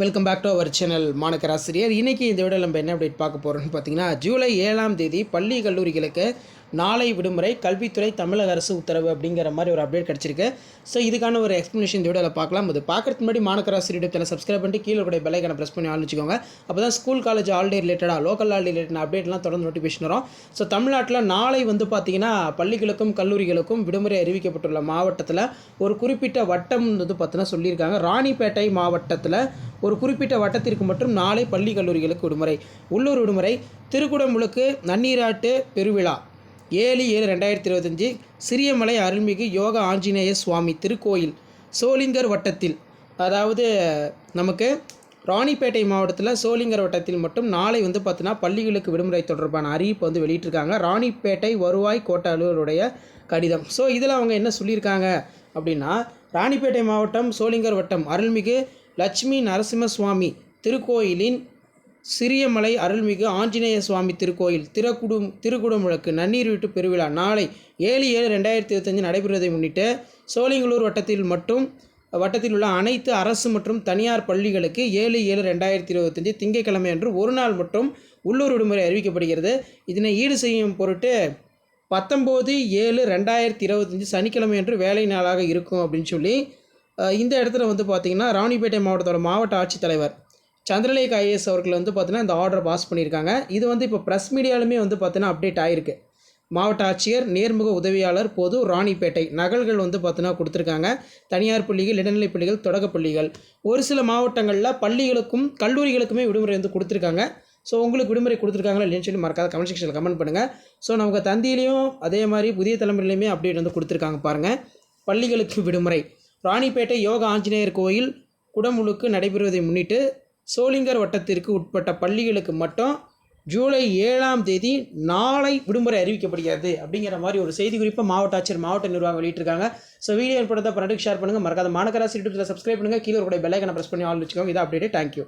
Welcome back to our channel மாணக்கராசிரியர் இன்றைக்கி இந்த video நம்ம என்ன அப்டேட் பார்க்க போகிறோம்னு பார்த்தீங்கன்னா ஜூலை ஏழாம் தேதி பள்ளி கல்லூரிகளுக்கு நாளை விடுமுறை கல்வித்துறை தமிழக அரசு உத்தரவு அப்படிங்கிற மாதிரி ஒரு அப்டேட் கிடச்சிருக்கு. ஸோ இதுக்கான ஒரு எக்ஸ்ப்ளனேஷன் இந்த வீடியோவில் பார்க்கலாம். அது பார்க்குறதுக்கு முன்னாடி மாணக்கராசிரியர் யூடியூப் சப்ஸ்கிரைப் பண்ணிட்டு கீழே கூட பெல்லைக்கான ப்ரெஸ் பண்ணி ஆள் வச்சுக்கோங்க. அப்போ தான் ஸ்கூல் காலேஜ் ஆல்டே ரிலேட்டடாக லோக்கல் ஆல்டே ரிலேட்டட் அப்டேட்லாம் தொடர்ந்து நோட்டிஃபிகேஷன் வரும். ஸோ தமிழ்நாட்டில் நாளை வந்து பார்த்தீங்கன்னா பள்ளிகளுக்கும் கல்லூரிகளுக்கும் விடுமுறை அறிவிக்கப்பட்டுள்ள மாவட்டத்தில் ஒரு குறிப்பிட்ட வட்டம் வந்து பார்த்தீங்கன்னா சொல்லியிருக்காங்க. ராணிப்பேட்டை மாவட்டத்தில் ஒரு குறிப்பிட்ட வட்டத்திற்கு மட்டும் நாளை பள்ளி கல்லூரிகளுக்கு விடுமுறை. உள்ளூர் விடுமுறை திருக்குடமுழுக்கு நன்னீராட்டு பெருவிழா. ஏழு ஏழு ரெண்டாயிரத்தி இருபத்தஞ்சி சிறியமலை அருள்மிகு யோக ஆஞ்சநேய சுவாமி திருக்கோயில் சோளிங்கர் வட்டத்தில். அதாவது நமக்கு ராணிப்பேட்டை மாவட்டத்தில் சோளிங்கர் வட்டத்தில் மட்டும் நாளை வந்து பார்த்தீங்கன்னா பள்ளிகளுக்கு விடுமுறை தொடர்பான அறிவிப்பு வந்து வெளியிட்டிருக்காங்க. ராணிப்பேட்டை வருவாய் கோட்ட அலுவலருடைய கடிதம். ஸோ இதில் அவங்க என்ன சொல்லியிருக்காங்க அப்படின்னா ராணிப்பேட்டை மாவட்டம் சோளிங்கர் வட்டம் அருள்மிகு லட்சுமி நரசிம்ம சுவாமி திருக்கோயிலின் சிறியமலை அருள்மிகு ஆஞ்சநேய சுவாமி திருக்கோயில் திருக்குடும் திருக்குடமுழக்கு நன்னீர் வீட்டு பெருவிழா நாளை ஏழு ஏழு ரெண்டாயிரத்தி இருபத்தஞ்சு நடைபெறுவதை முன்னிட்டு சோழிங்கலூர் வட்டத்தில் மட்டும் வட்டத்தில் உள்ள அனைத்து அரசு மற்றும் தனியார் பள்ளிகளுக்கு ஏழு ஏழு ரெண்டாயிரத்தி இருபத்தஞ்சி திங்கட்கிழமை அன்று ஒரு நாள் மட்டும் உள்ளூர் விடுமுறை அறிவிக்கப்படுகிறது. இதனை ஈடு செய்யும் பொருட்டு பத்தொம்போது ஏழு ரெண்டாயிரத்தி இருபத்தஞ்சி சனிக்கிழமை அன்று வேலை நாளாக இருக்கும் அப்படின்னு சொல்லி இந்த இடத்துல வந்து பார்த்திங்கன்னா ராணிப்பேட்டை மாவட்டத்தோட மாவட்ட ஆட்சித்தலைவர் சந்திரலேக் ஐஏஎஸ் அவர்கள் வந்து பார்த்திங்கன்னா இந்த ஆர்டர் பாஸ் பண்ணியிருக்காங்க. இது வந்து இப்போ ப்ரெஸ் மீடியாலுமே வந்து பார்த்திங்கன்னா அப்டேட் ஆகிருக்கு மாவட்ட ஆட்சியர் நேர்முக உதவியாளர் பொது ராணிப்பேட்டை நகல்கள் வந்து பார்த்தீங்கன்னா கொடுத்துருக்காங்க. தனியார் பள்ளிகள் இடைநிலைப் பள்ளிகள் தொடக்கப் பள்ளிகள். ஒரு சில மாவட்டங்களில் பள்ளிகளுக்கும் கல்லூரிகளுக்குமே விடுமுறை வந்து கொடுத்துருக்காங்க. ஸோ உங்களுக்கு விடுமுறை கொடுத்துருக்காங்களா இல்லைன்னு சொல்லி மறக்காத கமெண்ட் செக்ஷனில் கமெண்ட் பண்ணுங்கள் ஸோ நமக்கு தந்தியிலையும் அதே மாதிரி புதிய தலைமுறையிலையுமே அப்டேட் வந்து கொடுத்துருக்காங்க பாருங்கள் பள்ளிகளுக்கு விடுமுறை. ராணிப்பேட்டை யோக ஆஞ்சநேயர் கோயில் குடமுழுக்கு நடைபெறுவதை முன்னிட்டு சோளிங்கர் வட்டத்திற்கு உட்பட்ட பள்ளிகளுக்கு மட்டும் ஜூலை ஏழாம் தேதி நாளை விடுமுறை அறிவிக்கப்படுகிறது அப்படிங்கிற மாதிரி ஒரு செய்தி குறிப்பை மாவட்ட ஆட்சியர் மாவட்ட நிர்வாகம் வெளியிட்டிருக்காங்க. ஸோ வீடியோ ஏற்படுத்த பன்னெண்டுக்கு ஷேர் பண்ணுங்கள் மறக்காத மாநகராசி யூடியூப்பில் சப்ஸ்கிரைப் பண்ணுங்கள் கீழே கூட பெல்லைக்கனை ப்ரெஸ் பண்ணி ஆள் வச்சுக்கோங்க. இதான் அப்டேட் தேங்க்யூ